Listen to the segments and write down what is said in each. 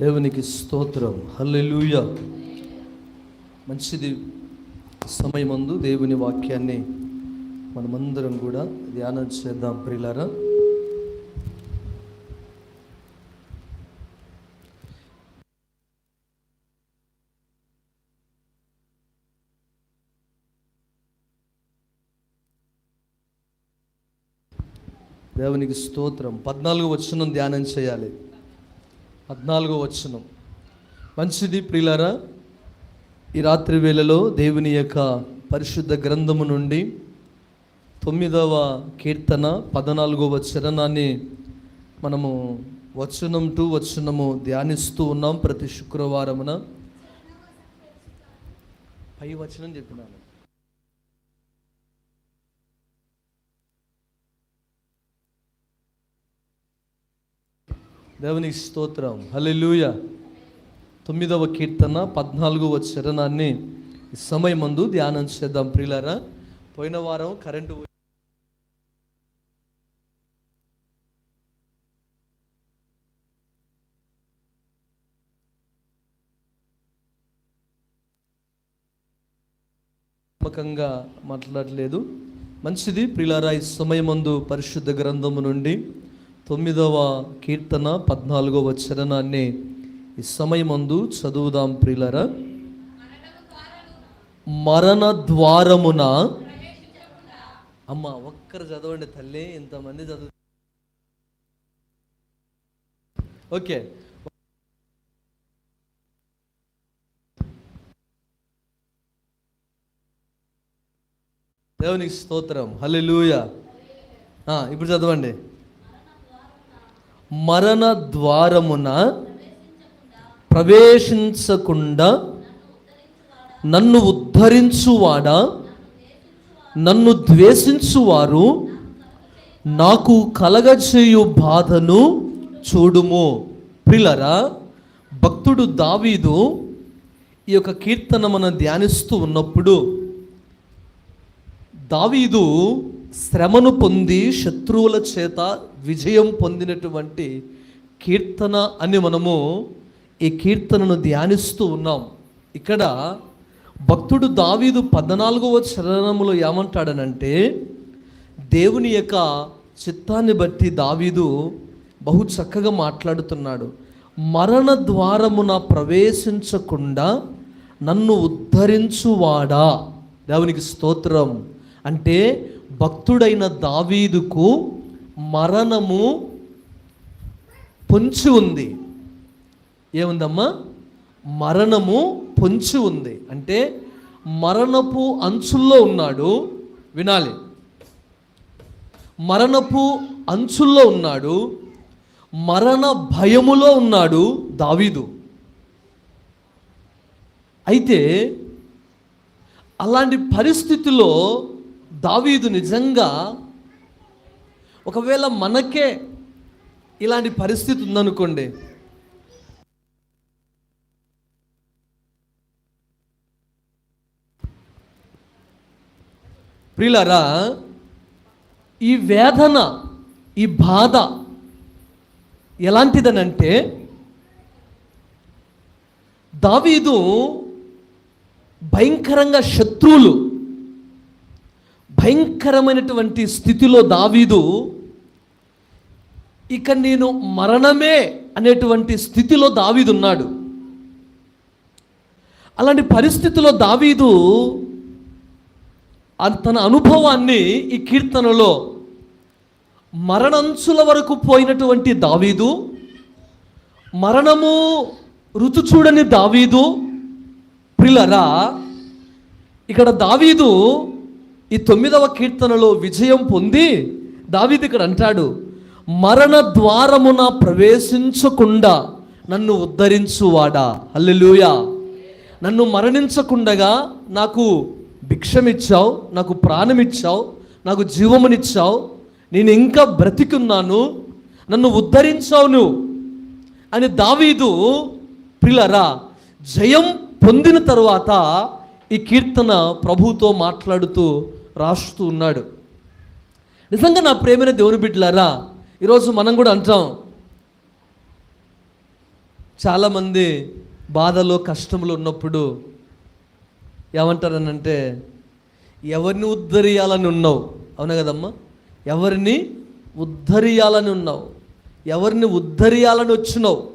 దేవునికి స్తోత్రం. హల్లెలూయ. మంచిది సమయమందు దేవుని వాక్యాన్ని మనమందరం కూడా ధ్యానం చేద్దాం ప్రిలారా దేవునికి స్తోత్రం. పద్నాలుగు వచ్చిన ధ్యానం చేయాలి. పద్నాలుగో వచనం. మంచిది ప్రియులారా ఈ రాత్రి వేళలో దేవుని యొక్క పరిశుద్ధ గ్రంథము నుండి తొమ్మిదవ కీర్తన పద్నాలుగవ చరణాన్ని మనము వచనం టు వచనము ధ్యానిస్తూ ఉన్నాం ప్రతి శుక్రవారమున. పై వచనం చెప్పినాను. దేవునికి స్తోత్రం. హలెలూయ తొమ్మిదవ కీర్తన పద్నాలుగవ చరణాన్ని ఈ సమయమందు ధ్యానం చేద్దాం ప్రియులారా. పోయిన వారం కరెంటు నమ్మకంగా మాట్లాడలేదు. మంచిది ప్రిలారా ఈ సమయమందు పరిశుద్ధ గ్రంథము నుండి తొమ్మిదవ కీర్తన పద్నాలుగవ చరణాన్ని ఈ సమయమందు చదువుదాం ప్రిలరా మరణ ద్వారమున అమ్మ ఒక్కరు చదవండి తల్లి ఇంతమంది చదువు. ఓకే. దేవునికి స్తోత్రం. హల్లెలూయా. ఆ, ఇప్పుడు చదవండి. మరణ ద్వారమున ప్రవేశించకుండా నన్ను ఉద్ధరించువాడా? నన్ను ద్వేషించువారు? నాకు కలగచేయు బాధను చూడుము. ప్రిలరా భక్తుడు దావీదు ఈ యొక్క కీర్తన మనం ధ్యానిస్తూ ఉన్నప్పుడు దావీదు శ్రమను పొంది శత్రువుల చేత విజయం పొందినటువంటి కీర్తన అని మనము ఈ కీర్తనను ధ్యానిస్తూ ఉన్నాం. ఇక్కడ భక్తుడు దావీదు పద్నాలుగవ చరణములో ఏమంటాడనంటే దేవుని యొక్క చిత్తాన్ని బట్టి దావీదు బహు చక్కగా మాట్లాడుతున్నాడు. మరణ ద్వారమున ప్రవేశించకుండా నన్ను ఉద్ధరించువాడా? దేవునికి స్తోత్రం. అంటే భక్తుడైన దావీదుకు మరణము పొంచి ఉంది. ఏముందమ్మా? మరణము పొంచి ఉంది. అంటే మరణపు అంచుల్లో ఉన్నాడు. వినాలి. మరణపు అంచుల్లో ఉన్నాడు. మరణ భయములో ఉన్నాడు దావీదు. అయితే అలాంటి పరిస్థితిలో దావీదు నిజంగా ఒకవేళ మనకే ఇలాంటి పరిస్థితి ఉందనుకోండి. ప్రిలరా ఈ వేదన ఈ బాధ ఎలాంటిదనంటే దావీదు భయంకరంగా శత్రువులు భయంకరమైనటువంటి స్థితిలో దావీదు ఇక నేను మరణమే అనేటువంటి స్థితిలో దావీదు ఉన్నాడు అలాంటి పరిస్థితిలో దావీదు తన అనుభవాన్ని ఈ కీర్తనలో మరణంచుల వరకు పోయినటువంటి దావీదు మరణము రుచి చూడని దావీదు. ప్రిలరా ఇక్కడ దావీదు ఈ తొమ్మిదవ కీర్తనలో విజయం పొంది దావీదు ఇక్కడ అంటాడు మరణ ద్వారమున ప్రవేశించకుండా నన్ను ఉద్ధరించువాడా? అల్లెలుయా నన్ను మరణించకుండగా నాకు భిక్షమిచ్చావు నాకు ప్రాణమిచ్చావు నాకు జీవమునిచ్చావు నేను ఇంకా బ్రతికున్నాను నన్ను ఉద్ధరించావు నువ్వు అని దావీదు ప్రిలరా జయం పొందిన తరువాత ఈ కీర్తన ప్రభుతో మాట్లాడుతూ రాస్తూ ఉన్నాడు. నిజంగా నా ప్రేమైన దేవుని బిడ్డలారా ఈరోజు మనం కూడా అంటాం చాలామంది బాధలో కష్టంలో ఉన్నప్పుడు ఏమంటారనంటే ఎవరిని ఉద్ధరియాలని ఉన్నావు? అవునా కదమ్మా? ఎవరిని ఉద్ధరియాలని ఉన్నావు? ఎవరిని ఉద్ధరియాలని వచ్చినావు?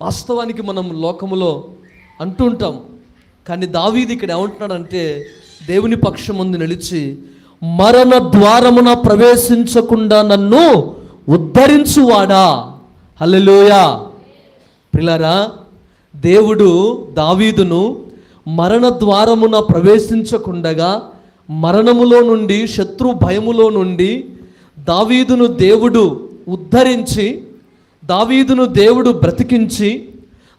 వాస్తవానికి మనం లోకములో అంటుంటాం కానీ దావీది ఇక్కడ ఏమంటున్నాడంటే దేవుని పక్షం ముందు నిలిచి మరణ ద్వారమున ప్రవేశించకుండా నన్ను ఉద్ధరించువాడా? హల్లెలూయా. పిల్లరా దేవుడు దావీదును మరణ ద్వారమున ప్రవేశించకుండగా మరణములో నుండి శత్రు భయములో నుండి దావీదును దేవుడు ఉద్ధరించి దావీదును దేవుడు బ్రతికించి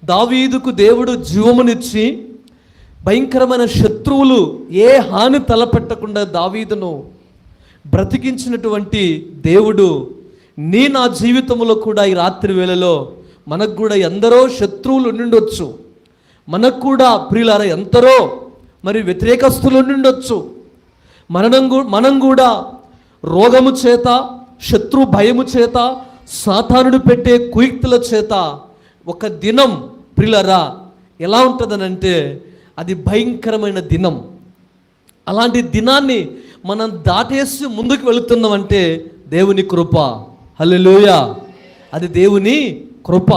దావీదుకు దేవుడు జీవమునిచ్చి భయంకరమైన శత్రువులు ఏ హాని తలపెట్టకుండా దావీదును బ్రతికించినటువంటి దేవుడు నీ నా జీవితంలో కూడా ఈ రాత్రి వేళలో మనకు కూడా ఎందరో శత్రువులు ఉండిండొచ్చు. మనకు కూడా ప్రియులార ఎంతరో మరి వ్యతిరేకస్తులు ఉండిండొచ్చు. మనం మనం కూడా రోగము చేత శత్రు భయము చేత సాతానుడు పెట్టే కుయుక్తుల చేత ఒక దినం ప్రిలరా ఎలా ఉంటుందనంటే అది భయంకరమైన దినం. అలాంటి దినాన్ని మనం దాటేసి ముందుకు వెళుతున్నామంటే దేవుని కృప. హలోయ అది దేవుని కృప.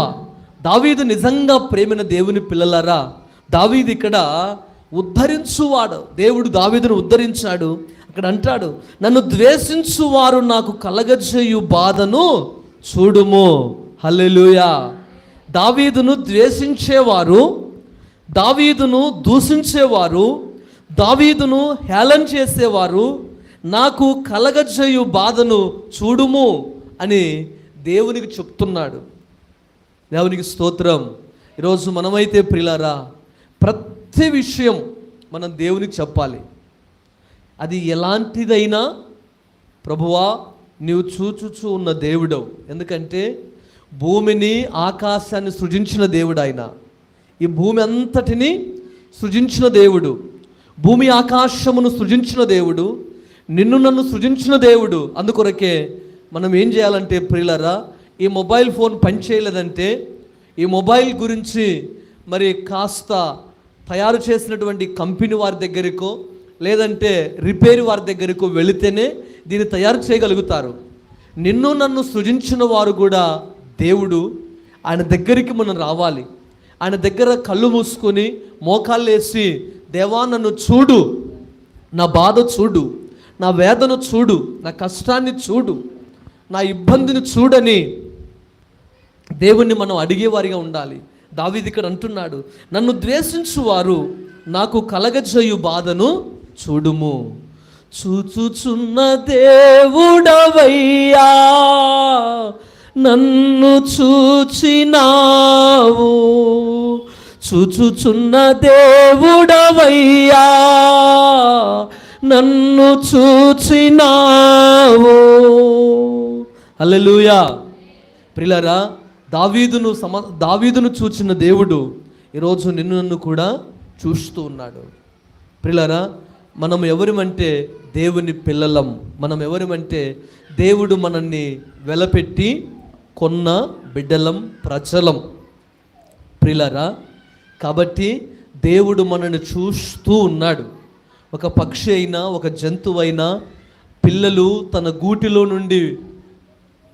దావీదు నిజంగా ప్రేమిన దేవుని పిల్లలారా దావీదు ఇక్కడ ఉద్ధరించువాడు. దేవుడు దావీదును ఉద్ధరించాడు అక్కడ అంటాడు నన్ను ద్వేషించువారు నాకు కలగజేయు బాధను చూడుము. హల్లెలూయా. దావీదును ద్వేషించేవారు దావీదును దూషించేవారు దావీదును హేళన చేసేవారు నాకు కలగజేయు బాధను చూడుము అని దేవునికి చెప్తున్నాడు. దేవునికి స్తోత్రం. ఈరోజు మనమైతే ప్రిలారా ప్రతి విషయం మనం దేవునికి చెప్పాలి. అది ఎలాంటిదైనా ప్రభువా నీవు చూచుచు ఉన్న దేవుడవు. ఎందుకంటే భూమిని ఆకాశాన్ని సృజించిన దేవుడు ఆయన ఈ భూమి అంతటిని సృజించిన దేవుడు. భూమి ఆకాశమును సృజించిన దేవుడు. నిన్ను నన్ను సృజించిన దేవుడు. అందుకొరకే మనం ఏం చేయాలంటే ప్రియులరా ఈ మొబైల్ ఫోన్ పనిచేయలేదంటే ఈ మొబైల్ గురించి మరి కాస్త తయారు చేసినటువంటి కంపెనీ వారి దగ్గరకో లేదంటే రిపేర్ వారి దగ్గరకు వెళితేనే దీన్ని తయారు చేయగలుగుతారు. నిన్ను నన్ను సృజించిన వారు కూడా దేవుడు. ఆయన దగ్గరికి మనం రావాలి. ఆయన దగ్గర కళ్ళు మూసుకొని మోకాళ్ళేసి దేవా నన్ను చూడు. నా బాధ చూడు. నా వేదన చూడు. నా కష్టాన్ని చూడు. నా ఇబ్బందిని చూడని దేవుణ్ణి మనం అడిగేవారిగా ఉండాలి. దావిది ఇక్కడ అంటున్నాడు నన్ను ద్వేషించువారు. నాకు కలగజేయు బాధను చూడుము. చూచుచున్న దేవుడవయ్యా. నన్ను చూచినావు. చూచుచున్న దేవుడవయ్యా. నన్ను చూచినావు. అల్లెలుయా ప్రిలరా దావీదును సమ దావీదును చూచిన దేవుడు ఈరోజు నిన్ను నన్ను కూడా చూస్తూ ఉన్నాడు. ప్రిలరా మనం ఎవరిమంటే దేవుని పిల్లలం మనం ఎవరిమంటే దేవుడు మనల్ని వెలపెట్టి కొన్న బిడ్డలం ప్రజలం ప్రిలరా? కాబట్టి దేవుడు మనల్ని చూస్తూ ఉన్నాడు. ఒక పక్షి అయినా ఒక జంతువైనా పిల్లలు తన గూటిలో నుండి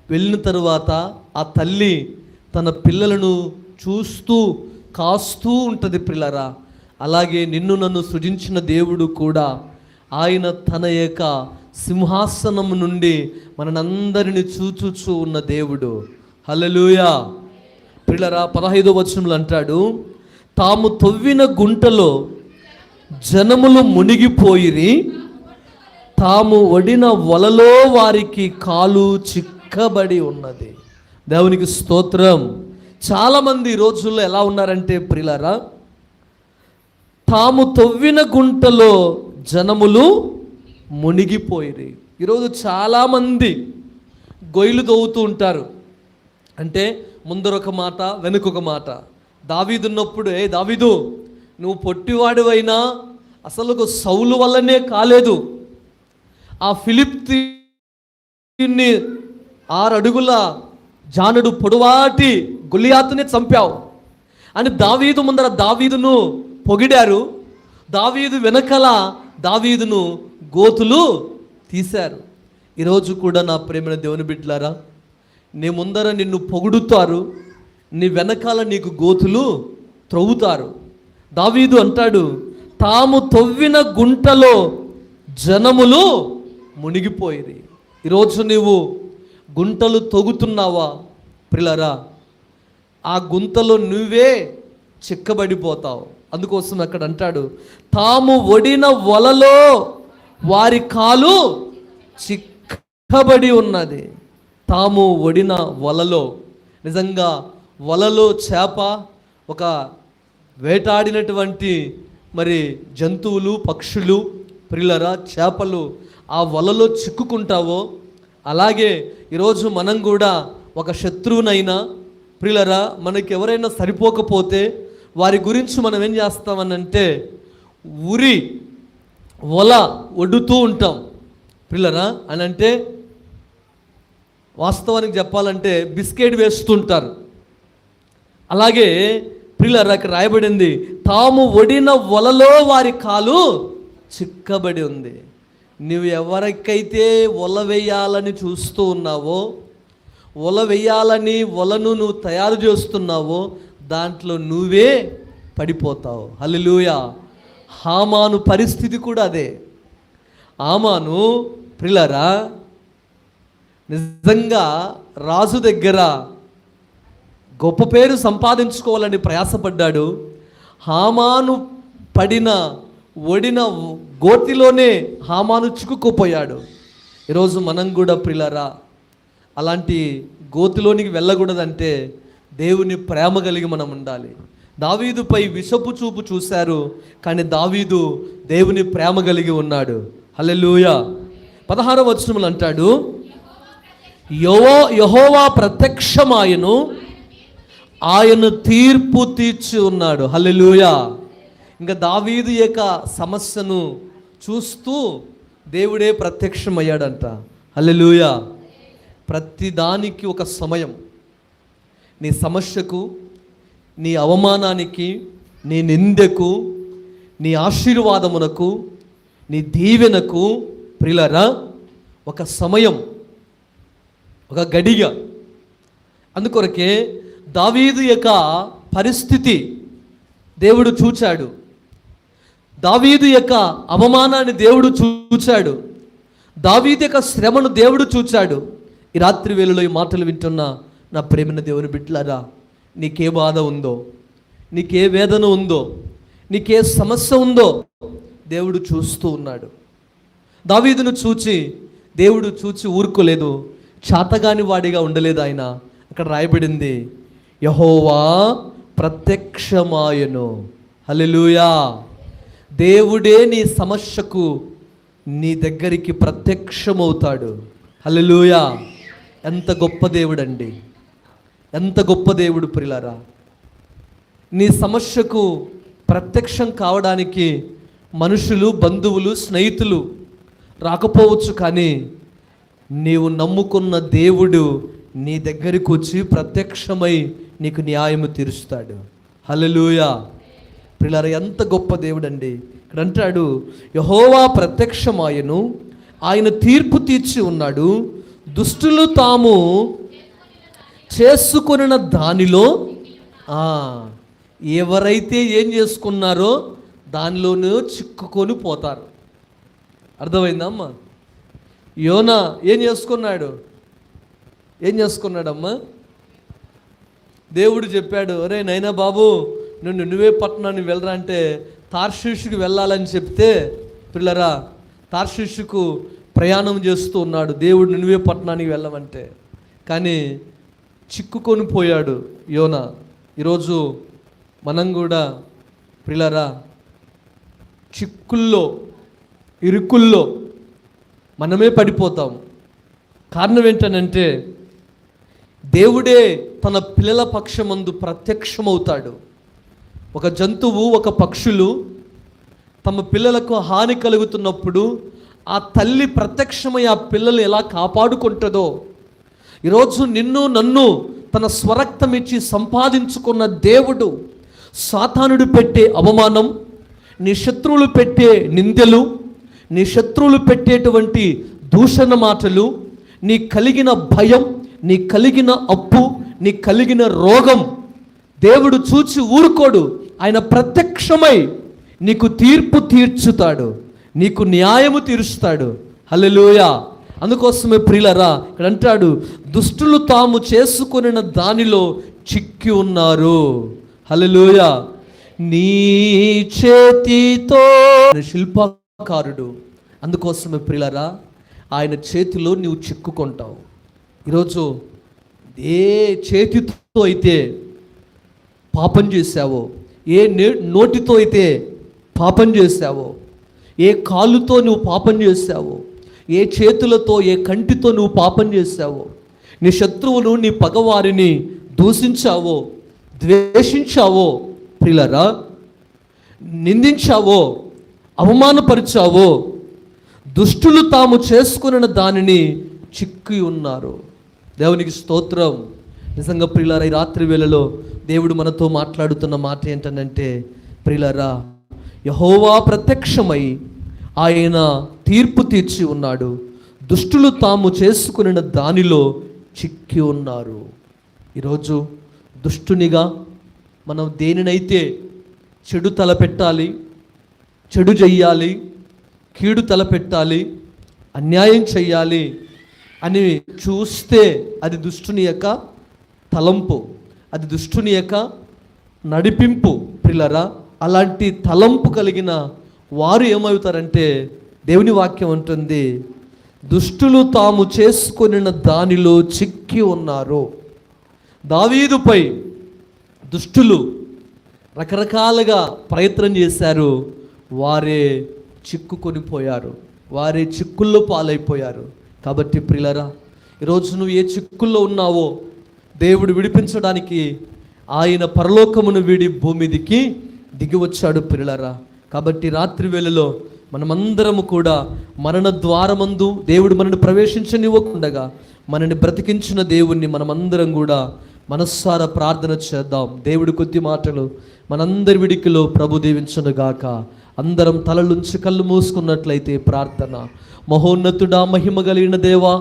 వెళ్ళిన తరువాత ఆ తల్లి తన పిల్లలను చూస్తూ కాస్తూ ఉంటుంది పిల్లరా అలాగే నిన్ను నన్ను సృజించిన దేవుడు కూడా ఆయన తన యొక్క సింహాసనం నుండి మనందరిని చూచుచూ ఉన్న దేవుడు. హలలుయా పిల్లరా పదహైదో వచనంలో అంటాడు తాము తవ్విన గుంటలో జనములు మునిగిపోయిరి తాము వడిన వలలో వారికి కాలు చిక్కబడి ఉన్నది. దేవునికి స్తోత్రం. చాలామంది ఈ రోజుల్లో ఎలా ఉన్నారంటే ప్రిలరా తాము తవ్విన గుంటలో జనములు మునిగిపోయిరి. ఈరోజు చాలామంది గొయ్యలు తవ్వుతూ ఉంటారు. అంటే ముందర ఒక మాట వెనుకొక మాట. దావీదున్నప్పుడు ఏ దావీదు నువ్వు పొట్టివాడివైనా అసలు ఒక సౌలు వల్లనే కాలేదు. ఆ ఫిలిప్తీన్ని ఆరు అడుగుల జానుడు పొడవాటి గులియాతుని చంపావు. అని దావీదు ముందర దావీదును పొగిడారు. దావీదు వెనకల దావీదును గోతులు తీశారు. ఈరోజు కూడా నా ప్రేమైన దేవుని బిడ్డలారా నీ ముందర నిన్ను పొగుడుతారు నీ వెనకాల నీకు గోతులు త్రవ్వుతారు. దావీదు అంటాడు తాము తవ్విన గుంటలో జనములు మునిగిపోయిరి ఈరోజు నీవు గుంటలు తొగుతున్నావా ప్రిలరా ఆ గుంతలో నువ్వే చిక్కబడిపోతావు. అందుకోసం అక్కడ అంటాడు తాము ఒడిన వలలో వారి కాలు చిక్కబడి ఉన్నది. తాము ఒడిన వలలో నిజంగా వలలో చేప ఒక వేటాడినటువంటి మరి జంతువులు పక్షులు ప్రిల్లరా చేపలు ఆ వలలో చిక్కుకుంటావో అలాగే ఈరోజు మనం కూడా ఒక శత్రువునైనా ప్రిలరా మనకి ఎవరైనా సరిపోకపోతే వారి గురించి మనం ఏం చేస్తామనంటే ఉరి వల ఒడుతూ ఉంటాం. ప్రిల్లరా అని అంటే వాస్తవానికి చెప్పాలంటే బిస్కెట్ వేస్తుంటారు. అలాగే ప్రిల్లర్ అక్కడ రాయబడింది తాము ఒడిన వలలో వారి కాలు చిక్కబడి ఉంది. నువ్వు ఎవరికైతే వల వేయాలని చూస్తూ ఉన్నావో వల వేయాలని వలను నువ్వు తయారు చేస్తున్నావో దాంట్లో నువ్వే పడిపోతావు. హలిలుయా హామాను పరిస్థితి కూడా అదే. ఆమాను ప్రిలరా నిజంగా రాజు దగ్గర గొప్ప పేరు సంపాదించుకోవాలని ప్రయాసపడ్డాడు. హామాను పడిన ఒడిన గోతిలోనే హామాను చిక్కుకుపోయాడు. ఈరోజు మనం కూడా ప్రిలరా అలాంటి గోతిలోనికి వెళ్ళకూడదంటే దేవుని ప్రేమ కలిగి మనం ఉండాలి. దావీదుపై విషపు చూపు చూశారు కానీ దావీదు దేవుని ప్రేమ కలిగి ఉన్నాడు. హల్లెలూయా. పదహారవ వచనములు అంటాడు యోవో యహోవా ప్రత్యక్షమాయను ఆయన తీర్పు తీర్చి ఉన్నాడు. హల్లెలూయా. ఇంకా దావీదు యొక్క సమస్యను చూస్తూ దేవుడే ప్రత్యక్షమయ్యాడంట. హల్లెలూయా. ప్రతిదానికి ఒక సమయం. నీ సమస్యకు నీ అవమానానికి నీ నిందకు నీ ఆశీర్వాదమునకు నీ దీవెనకు ప్రిలరా ఒక సమయం. ఒక గడియ. అందుకొరకే దావీదు యొక్క పరిస్థితి దేవుడు చూచాడు. దావీదు యొక్క అవమానాన్ని దేవుడు చూచాడు. దావీదు యొక్క శ్రమను దేవుడు చూచాడు. ఈ రాత్రి వేళలో ఈ మాటలు వింటున్న నా ప్రేమిన దేవుని బిడ్డలారా నీకే బాధ ఉందో నీకే వేదన ఉందో నీకే సమస్య ఉందో దేవుడు చూస్తూ ఉన్నాడు. దావీదును చూచి దేవుడు చూచి ఊరుకోలేదు. చాతగాని వాడిగా ఉండలేదు ఆయన. అక్కడ రాయబడింది యహోవా ప్రత్యక్షమాయను. హలెలుయా దేవుడే నీ సమస్యకు నీ దగ్గరికి ప్రత్యక్షమవుతాడు. హలెలుయా ఎంత గొప్ప దేవుడండి. ఎంత గొప్ప దేవుడు ప్రిలారా. నీ సమస్యకు ప్రత్యక్షం కావడానికి మనుషులు బంధువులు స్నేహితులు రాకపోవచ్చు కానీ నీవు నమ్ముకున్న దేవుడు నీ దగ్గరికి వచ్చి ప్రత్యక్షమై నీకు న్యాయము తీరుస్తాడు. హల్లెలూయా. పిల్లర ఎంత గొప్ప దేవుడండి. ఇక్కడ అంటాడు యహోవా ప్రత్యక్షమాయను ఆయన తీర్పు తీర్చి ఉన్నాడు. దుష్టులు తాము చేసుకున్న దానిలో ఎవరైతే ఏం చేసుకున్నారో దానిలోనూ చిక్కుకొని పోతారు. అర్థమైందమ్మా యోనా ఏం చేసుకున్నాడు? ఏం చేసుకున్నాడమ్మా? దేవుడు చెప్పాడు అరే నైనా బాబు నువ్వు నువ్వే పట్టణాన్ని వెళ్ళరా అంటే తార్షీషుకు వెళ్ళాలని చెప్తే పిల్లరా తార్షీషుకు ప్రయాణం చేస్తూ ఉన్నాడు. దేవుడు నువ్వే పట్టణానికి వెళ్ళమంటే. కానీ చిక్కుకొని పోయాడు యోన. ఈరోజు మనం కూడా పిల్లరా చిక్కుల్లో ఇరుకుల్లో మనమే పడిపోతాం. కారణం ఏంటనంటే దేవుడే తన పిల్లల పక్షమందు ప్రత్యక్షమవుతాడు. ఒక జంతువు ఒక పక్షులు తమ పిల్లలకు హాని కలుగుతున్నప్పుడు ఆ తల్లి ప్రత్యక్షమై ఆ పిల్లలు ఎలా కాపాడుకుంటుందో ఈరోజు నిన్ను నన్ను తన స్వరక్తం ఇచ్చి సంపాదించుకున్న దేవుడు సాతానుడు పెట్టే అవమానం నీ శత్రువులు పెట్టే నిందెలు నీ శత్రువులు పెట్టేటువంటి దూషణ మాటలు నీ కలిగిన భయం నీ కలిగిన అప్పు నీ కలిగిన రోగం దేవుడు చూచి ఊరుకోడు. ఆయన ప్రత్యక్షమై నీకు తీర్పు తీర్చుతాడు. నీకు న్యాయము తీరుస్తాడు. హల్లెలూయ. అందుకోసమే ప్రియులరా ఇక్కడ అంటాడు దుష్టులు తాము చేసుకుని దానిలో చిక్కి ఉన్నారు. హల్లెలూయ. నీ చేతితో కారుడు అందుకోసమే ప్రిలరా ఆయన చేతిలో నీవు చిక్కుకుంటావు. ఈరోజు ఏ చేతితో అయితే పాపం చేశావో ఏ నే నోటితో అయితే పాపం చేశావో ఏ కాలుతో నువ్వు పాపం చేశావో ఏ చేతులతో ఏ కంటితో నువ్వు పాపం చేశావో నీ శత్రువును నీ పగవారిని దూషించావో ద్వేషించావో ప్రిలరా నిందించావో అవమానపరిచావో దుష్టులు తాము చేసుకున్న దానిని చిక్కి ఉన్నారు. దేవునికి స్తోత్రం. నిజంగా ప్రియులారా ఈ రాత్రి వేళలో దేవుడు మనతో మాట్లాడుతున్న మాట ఏంటనంటే ప్రియులారా యహోవా ప్రత్యక్షమై ఆయన తీర్పు తీర్చి ఉన్నాడు. దుష్టులు తాము చేసుకున్న దానిలో చిక్కి ఉన్నారు. ఈరోజు దుష్టునిగా మనం దేనినైతే చెడు తలపెట్టాలి చెడు చెయ్యాలి కీడు తలపెట్టాలి అన్యాయం చెయ్యాలి అని చూస్తే అది దుష్టుని యొక్క తలంపు అది దుష్టుని యొక్క నడిపింపు. పిల్లరా అలాంటి తలంపు కలిగిన వారు ఏమవుతారంటే దేవుని వాక్యం ఉంటుంది దుష్టులు తాము చేసుకొనిన దానిలో చిక్కి ఉన్నారు. దావీదుపై దుష్టులు రకరకాలుగా ప్రయత్నం చేశారు. వారే చిక్కుకొని పోయారు. వారే చిక్కుల్లో పాలైపోయారు. కాబట్టి ప్రిలరా ఈరోజు నువ్వు ఏ చిక్కుల్లో ఉన్నావో దేవుడు విడిపించడానికి ఆయన పరలోకమును వీడి భూమిదికి దిగి వచ్చాడు ప్రిలరా. కాబట్టి రాత్రి వేళలో మనమందరము కూడా మరణ ద్వారమందు దేవుడు మనని ప్రవేశించనివ్వకుండగా మనని బ్రతికించిన దేవుణ్ణి మనమందరం కూడా మనస్సార ప్రార్థన చేద్దాం. దేవుడి కొద్ది మాటలు మనందరి విడికిలో ప్రభు దీవించనుగాక. అందరం తలలుంచి కళ్ళు మూసుకున్నట్లయితే ప్రార్థన. మహోన్నతుడా మహిమ కలిగిన దేవా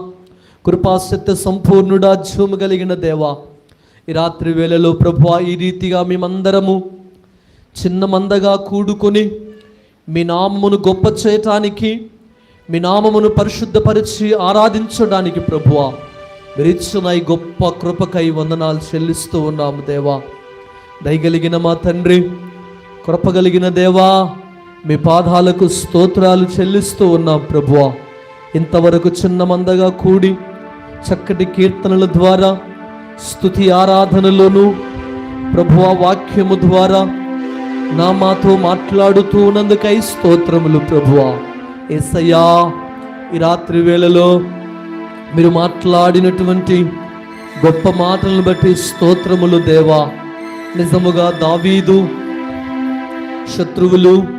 కృపాసత్య సంపూర్ణుడా జూము కలిగిన దేవా. ఈ రాత్రి వేళలో ప్రభు ఈ రీతిగా మేమందరము చిన్న మందగా కూడుకొని మీ నామమును గొప్ప చేయటానికి మీ నామమును పరిశుద్ధపరిచి ఆరాధించడానికి ప్రభువా మీరిచ్చిన ఈ గొప్ప కృపకై వందనాలు చెల్లిస్తూ ఉన్నాము దేవా. దయగలిగిన మా తండ్రి కృపగలిగిన దేవా మీ పాదాలకు స్తోత్రాలు చెల్లిస్తూ ఉన్నాం ప్రభువా. ఇంతవరకు చిన్న మందగా కూడి చక్కటి కీర్తనల ద్వారా స్తుతి ఆరాధనలోనూ ప్రభువా వాక్యము ద్వారా నా మాతో మాట్లాడుతూ ఉన్నందుకై స్తోత్రములు ప్రభువా. ఎస్సయ్యా ఈ రాత్రి వేళలో మీరు మాట్లాడినటువంటి గొప్ప మాటలను బట్టి స్తోత్రములు దేవా. నిజముగా దావీదు శత్రువులు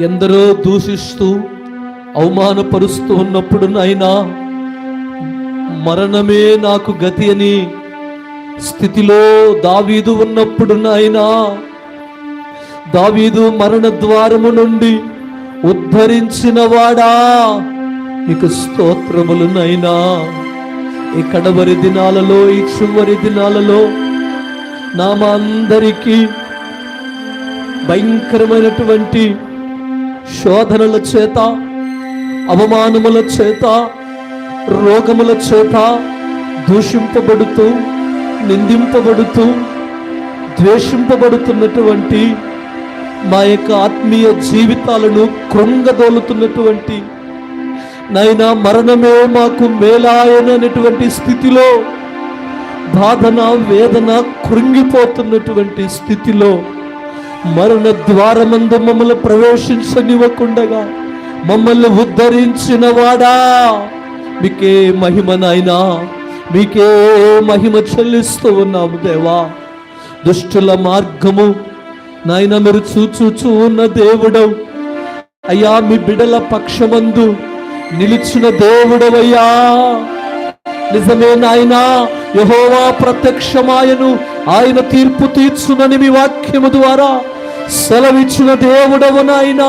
ఎందరో దూషిస్తూ అవమానపరుస్తూ ఉన్నప్పుడు నాయనా మరణమే నాకు గతి అని స్థితిలో దావీదు ఉన్నప్పుడు నాయనా దావీదు మరణ ద్వారము నుండి ఉద్ధరించిన వాడా. నీకు స్తోత్రములు నైనా ఈ కడవరి దినాలలో ఈ చివరి దినాలలో నా మా అందరికీ భయంకరమైనటువంటి శోధనల చేత అవమానముల చేత రోగముల చేత దూషింపబడుతూ నిందింపబడుతూ ద్వేషింపబడుతున్నటువంటి మా యొక్క ఆత్మీయ జీవితాలను కృంగదోలుతున్నటువంటి నైనా మరణమే మాకు మేలాయనటువంటి స్థితిలో బాధన వేదన కృంగిపోతున్నటువంటి స్థితిలో మరణ ద్వారమందు మమ్మల్ని ప్రవేశించనివ్వకుండగా మమ్మల్ని ఉద్ధరించిన వాడా మీకే మహిమ నాయనా మీకే మహిమ చెల్లిస్తూ ఉన్నాము దేవా. దుష్టుల మార్గము నాయన మీరు చూచూచూ ఉన్న దేవుడవు. అయ్యా మీ బిడల పక్షమందు నిలిచిన దేవుడవయ్యా. నిజమే నాయనా యహోవా ప్రత్యక్షమాయను ఆయన తీర్పు తీర్చునని మీ వాక్యము ద్వారా సెలవిచ్చిన దేవుడవు నాయనా.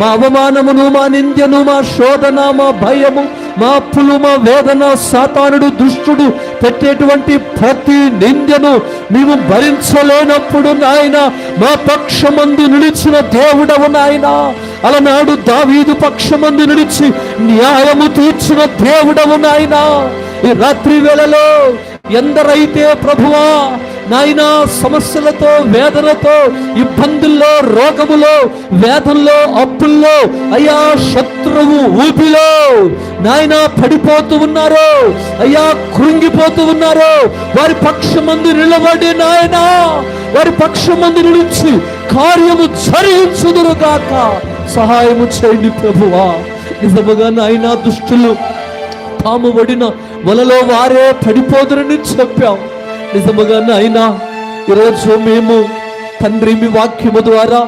మా అవమానమును మా నింద్యను మా శోధన మా భయము మా అప్పులు మా వేదన సాతానుడు దుష్టుడు పెట్టేటువంటి ప్రతి నిందను మేము భరించలేనప్పుడు నాయన మా పక్షమందు నిలిచిన దేవుడవు నాయన. అలనాడు దావీదు పక్షమందు నిలిచి న్యాయము తీర్చిన దేవుడవు నాయనా. ఈ రాత్రి వేళలో ఎందరైతే ప్రభువా నాయనా సమస్యలతో వేదనతో ఇబ్బందుల్లో రోగములో వేదనలో అప్పుల్లో అయ్యా శత్రువు ఊపిలో నాయనా పడిపోతూ ఉన్నారు అయ్యా కృంగిపోతూ ఉన్నారు వారి పక్షమందు నిలబడి నాయనా వారి పక్షమందు నిలిచి కార్యము జరిగించుదురుగాక సహాయము చేయండి ప్రభువా. నిజముగా నాయనా దుష్టులు తాము పడిన వలలో వారే పడిపోదురని చెప్పాం. నిజముగా నాయనా ఈరోజు మేము తండ్రి మీ వాక్యము ద్వారా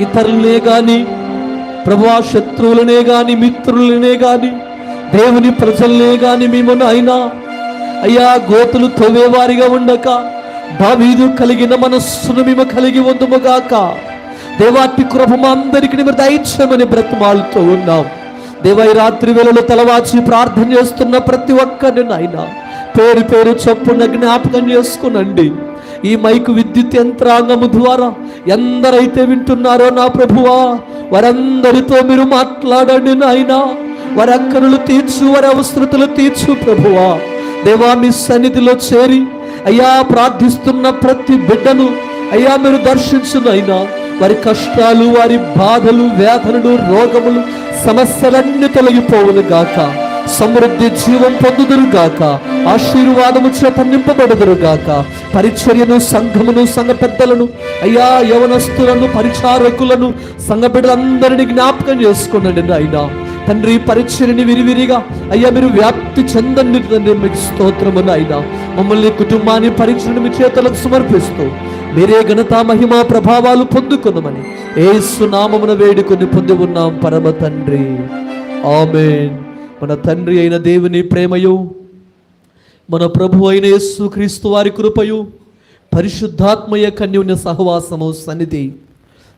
ఇతరులనే గాని ప్రభా శత్రువులనే గాని మిత్రులనే గాని దేవుని ప్రజలనే గాని మేము అయినా అయ్యా గోతులు తవ్వేవారిగా ఉండక దావీదు కలిగిన మనస్సును మేము కలిగి ఉందముగాక దేవాటి కృప మా అందరికి మీరు దయచేయమని బ్రతిమాలుతూ ఉన్నాం. దేవా ఈ రాత్రి వేళలో తలవాచి ప్రార్థన చేస్తున్న ప్రతి ఒక్కరిని నాయన. పేరు పేరు చొప్పున జ్ఞాపకం చేసుకునండి. ఈ మైకు విద్యుత్ యంత్రాంగము ద్వారా ఎందరైతే వింటున్నారో నా ప్రభువా వారందరితో మీరు మాట్లాడండి నాయన. వారి అక్కరులు తీర్చు వారి అవసరతలు తీర్చు ప్రభువా. దేవా మీ సన్నిధిలో చేరి అయ్యా ప్రార్థిస్తున్న ప్రతి బిడ్డను అయ్యా మీరు దర్శించునైనా వారి కష్టాలు వారి బాధలు వేదనలు రోగములు సమస్యలన్నీ తొలగిపోవును గాక. సమృద్ధి జీవం పొందుదురు గాక. ఆశీర్వాదము చేత నింపబడుదురు గాక. పరిచర్యను సంఘమును సంఘ పెద్దలను అయ్యా యవనస్తులను పరిచారకులను సంఘ బిడ్డలందరినీ జ్ఞాపకం చేసుకున్నాడు నాయనా. తండ్రి పరిచర్ని విరివిరిగా అయ్యా మీరు వ్యాప్తి చెందండి తండ్రి మీకు స్తోత్రము నాయన. మమ్మల్ని కుటుంబాన్ని పరిచయను మీ చేతులకు సమర్పిస్తూ మీరే ఘనత మహిమ ప్రభావాలు పొందుకున్నామని ఏసు నామమున వేడుకొని పొంది ఉన్నాం పరమ తండ్రి. ఆమేన్. మన తండ్రి అయిన దేవుని ప్రేమయు మన ప్రభు అయిన యేసు క్రీస్తు వారి కృపయు పరిశుద్ధాత్మయ కన్యుని సహవాసము సన్నిధి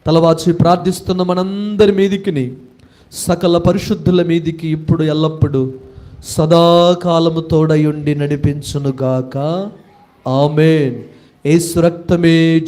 తలవాచి ప్రార్థిస్తున్న మనందరి మీదికిని సకల పరిశుద్ధుల మీదికి ఇప్పుడు ఎల్లప్పుడు సదాకాలము తోడయుండి నడిపించునుగాక. ఆమెన్. इस रक्त में